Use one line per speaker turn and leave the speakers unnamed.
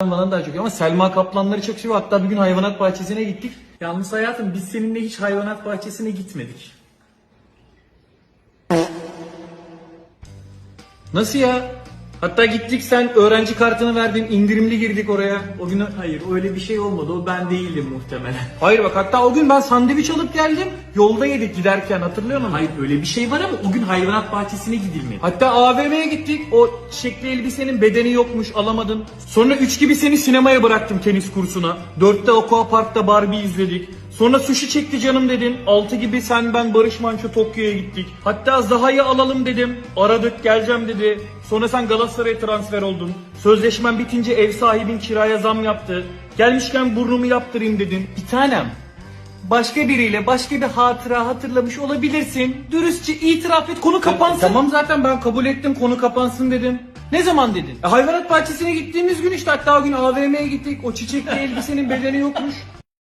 bana daha çok ama Selma kaplanları çok seviyor. Hatta bir gün hayvanat bahçesine gittik. Yalnız hayatım biz seninle hiç hayvanat bahçesine gitmedik. Nasıl ya? Hatta gittik sen öğrenci kartını verdin indirimli girdik oraya. O gün hayır öyle bir şey olmadı o ben değildim muhtemelen. Hayır bak hatta o gün ben sandviç alıp geldim yolda yedik giderken hatırlıyor musun? Hayır öyle bir şey var ama o gün hayvanat bahçesine gidilmedi. Hatta AVM'ye gittik o çiçekli elbisenin bedeni yokmuş alamadın. Sonra 3 gibi seni sinemaya bıraktım tenis kursuna. 4'te Aqua Park'ta Barbie izledik. Sonra sushi çekti canım dedin. 6 gibi sen ben Barış Manço Tokyo'ya gittik. Hatta Zaha'yı alalım dedim. Aradık geleceğim dedi. Sonra sen Galatasaray'a transfer oldun. Sözleşmen bitince ev sahibin kiraya zam yaptı. Gelmişken burnumu yaptırayım dedin. Bir tanem. Başka biriyle başka bir hatıra hatırlamış olabilirsin. Dürüstçe itiraf et konu kapansın. Tamam zaten ben kabul ettim konu kapansın dedim. Ne zaman dedin? E, hayvanat bahçesine gittiğimiz gün işte hatta o gün AVM'ye gittik. O çiçekli elbisenin bedeni yokmuş.